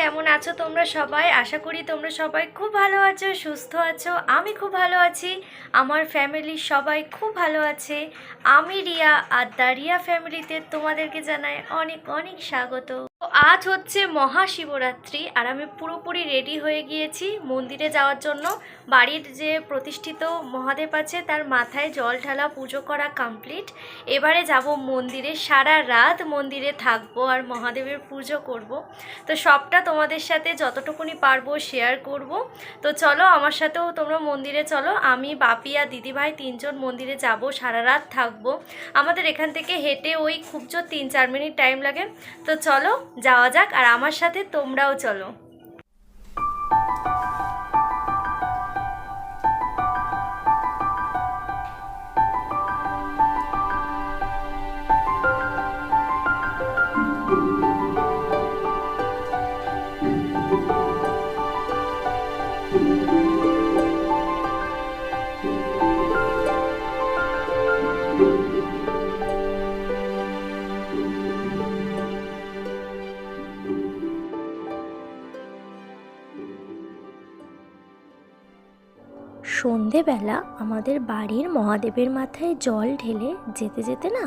কেমন আছো তোমরা সবাই? আশা করি তোমরা সবাই খুব ভালো আছো, সুস্থ আছো। আমি খুব ভালো আছি। আমার ফ্যামিলির সবাই খুব ভালো আছে। আমি রিয়া আর দ্য রিয়া ফ্যামিলিতে তোমাদেরকে জানাই অনেক অনেক স্বাগত। আজ হচ্ছে মহাশিবরাত্রি আর আমি পুরোপুরি রেডি হয়ে গিয়েছি মন্দিরে যাওয়ার জন্য। বাড়ির যে প্রতিষ্ঠিত মহাদেব আছে, তার মাথায় জল ঢালা পুজো করা কমপ্লিট এবারে যাব মন্দিরে, সারা রাত মন্দিরে থাকব আর মহাদেবের পুজো করব। তো সবটা তোমাদের সাথে যতটুকুনি পারব শেয়ার করব। তো চলো আমার সাথেও তোমরা মন্দিরে চলো। আমি, বাপি আর দিদিভাই তিনজন মন্দিরে যাব, সারা রাত থাকব। আমাদের এখান থেকে হেঁটে ওই খুব জোর তিন চার মিনিট টাইম লাগে। তো চলো যাওয়া যাক আর আমার সাথে তোমরাও চলো। সন্ধেবেলা আমাদের বাড়ির মহাদেবের মাথায় জল ঢেলে যেতে যেতে না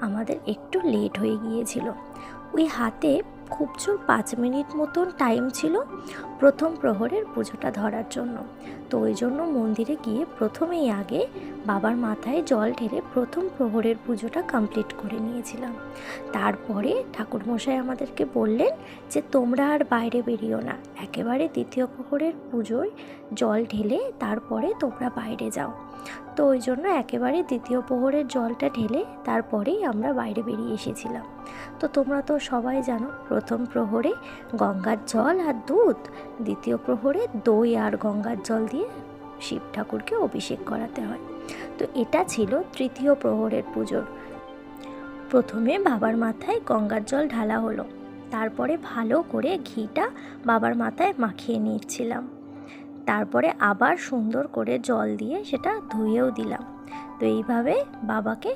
আমাদের একটু লেট হয়ে গিয়েছিল। ওই হাতে খুব জোর পাঁচ মিনিট মতন টাইম ছিল প্রথম প্রহরের পুজোটা ধরার জন্য। তো ওই জন্য মন্দিরে গিয়ে প্রথমেই আগে বাবার মাথায় জল ঢেলে প্রথম প্রহরের পুজোটা কমপ্লিট করে নিয়েছিলাম। তারপরে ঠাকুরমশাই আমাদেরকে বললেন যে, তোমরা আর বাইরে বেরিও না। একেবারে দ্বিতীয় প্রহরের পুজোয় জল ঢেলে তারপরে তোমরা বাইরে যাও। তো ওই জন্য একেবারে দ্বিতীয় প্রহরের জলটা ঢেলে তারপরেই আমরা বাইরে বেরিয়ে এসেছিলাম। তো তোমরা তো সবাই জানো, প্রথম প্রহরে গঙ্গার জল আর দুধ, দ্বিতীয় প্রহরে দই আর গঙ্গার জল দিয়ে শিব ঠাকুরকে অভিষেক করাতে হয়। তো এটা ছিল তৃতীয় প্রহরের পুজোর প্রথমে বাবার মাথায় গঙ্গার জল ঢালা হলো। তারপরে ভালো করে ঘিটা বাবার মাথায় মাখিয়ে নিচ্ছিলাম তারপরে আবার সুন্দর করে জল দিয়ে সেটা ধুয়েও দিলাম। তো এইভাবে বাবাকে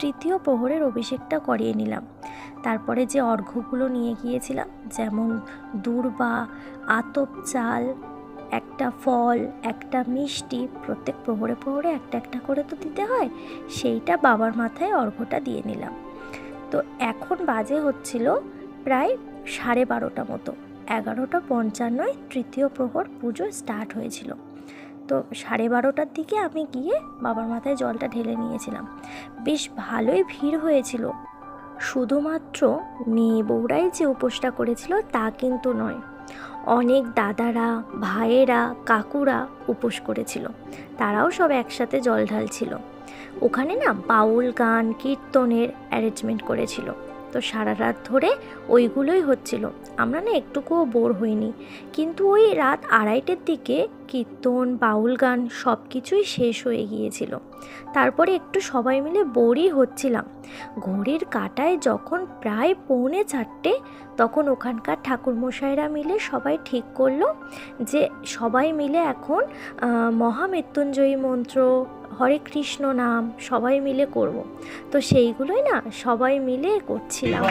তৃতীয় প্রহরের অভিষেকটা করিয়ে নিলাম। তারপরে যে অর্ঘ্যগুলো নিয়ে গিয়েছিলাম, যেমন দূর্বা, আতপ চাল, একটা ফল, একটা মিষ্টি, প্রত্যেক প্রহরে প্রহরে একটা একটা করে তো দিতে হয়, সেইটা বাবার মাথায় অর্ঘ্যটা দিয়ে নিলাম। তো এখন বাজে হচ্ছিল প্রায় সাড়ে বারোটা মতো। এগারোটা পঞ্চান্নয় তৃতীয় প্রহর পুজো স্টার্ট হয়েছিল। তো সাড়ে বারোটার দিকে আমি গিয়ে বাবার মাথায় জলটা ঢেলে নিয়েছিলাম। বেশ ভালোই ভিড় হয়েছিল। শুধুমাত্র মেয়ে বউরাই যে উপোসটা করেছিল তা কিন্তু নয়, অনেক দাদারা, ভাইয়েরা, কাকুরা উপোস করেছিল। তারাও সব একসাথে জল ঢালছিল। ওখানে না বাউল গান, কীর্তনের অ্যারেঞ্জমেন্ট করেছিল। তো সারা রাত ধরে ওইগুলোই হচ্ছিল। আমরা না একটুকুও বোর হইনি। কিন্তু ওই রাত আড়াইটের দিকে কীর্তন, বাউল গান সব কিছুই শেষ হয়ে গিয়েছিল। তারপরে একটু সবাই মিলে বোরই হচ্ছিলাম। ঘড়ির কাটায় যখন প্রায় পৌনে চারটে, তখন ওখানকার ঠাকুরমশাইরা মিলে সবাই ঠিক করল যে সবাই মিলে এখন মহামৃত্যুঞ্জয়ী মন্ত্র হরে কৃষ্ণ নাম সবাই মিলে করব। তো সেইগুলোই না সবাই মিলে করছিলাম।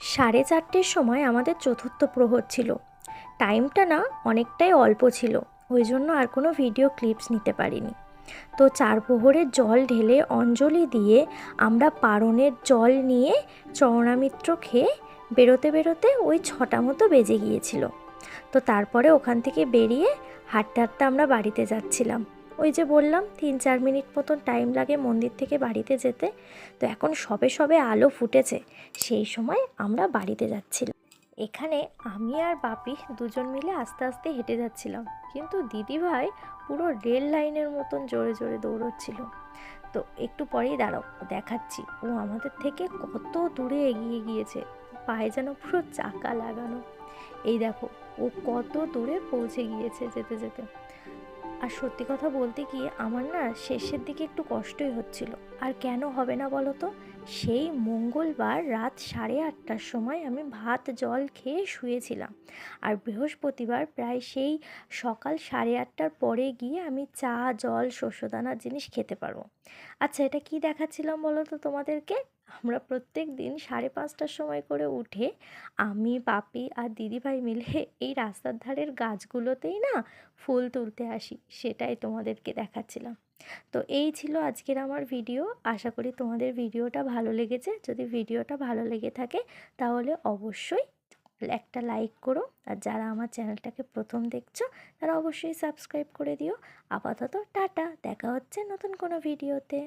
সাড়ে চারটের সময় আমাদের চতুর্থ প্রহর ছিল। টাইমটা না অনেকটাই অল্প ছিল, ওই জন্য আর কোনো ভিডিও ক্লিপস নিতে পারিনি। তো চার প্রহরের জল ঢেলে অঞ্জলি দিয়ে আমরা পারণের জল নিয়ে চরণামিত্র খেয়ে বেরোতে বেরোতে ওই ছটা মতো বেজে গিয়েছিল। তো তারপরে ওখান থেকে বেরিয়ে হাঁটতে হাঁটতে আমরা বাড়িতে যাচ্ছিলাম। ওই যে বললাম, তিন চার মিনিট মতন টাইম লাগে মন্দির থেকে বাড়িতে যেতে। তো এখন সবে সবে আলো ফুটেছে, সেই সময় আমরা বাড়িতে যাচ্ছিলাম। এখানে আমি আর বাপি দুজন মিলে আস্তে আস্তে হেঁটে যাচ্ছিলাম। কিন্তু দিদিভাই পুরো রেল লাইনের মতন জোরে জোরে দৌড়চ্ছিল। তো একটু পরেই দাঁড়াও, দেখাচ্ছি। ও আমাদের থেকে কত দূরে এগিয়ে গিয়েছে। পায়ে যেন পুরো চাকা লাগানো। এই দেখো, ও কত দূরে পৌঁছে গিয়েছে যেতে যেতে। আর সত্যি কথা বলতে কি, আমার না শেষের দিকে একটু কষ্টই হচ্ছিল। আর কেন হবে না বলো তো? সেই মঙ্গলবার রাত সাড়ে আটটার সময় আমি ভাত, জল খেয়ে শুয়েছিলাম। আর বৃহস্পতিবার প্রায় সেই সকাল সাড়ে আটটার পরে গিয়ে আমি চা, জল, শস্যদানার জিনিস খেতে পারব। আচ্ছা এটা কি দেখাচ্ছিলাম বলো তো তোমাদেরকে? আমরা প্রত্যেক দিন সাড়ে পাঁচটার সময় করে উঠে আমি পাপি আর দিদিভাই মিলে এই রাস্তার ধারের গাছগুলোতেই না ফুল তুলতে আসি, সেটাই তোমাদেরকে দেখাচ্ছিলাম। তো এই ছিল আজকের আমার ভিডিও, আশা করি তোমাদের ভিডিওটা ভালো লেগেছে। যদি ভিডিওটা ভালো লেগে থাকে তাহলে অবশ্যই একটা লাইক করো আর যারা আমার চ্যানেলটাকে প্রথম দেখছ তারা অবশ্যই সাবস্ক্রাইব করে দিও। আপাতত টাটা, দেখা হচ্ছে নতুন কোনো ভিডিওতে।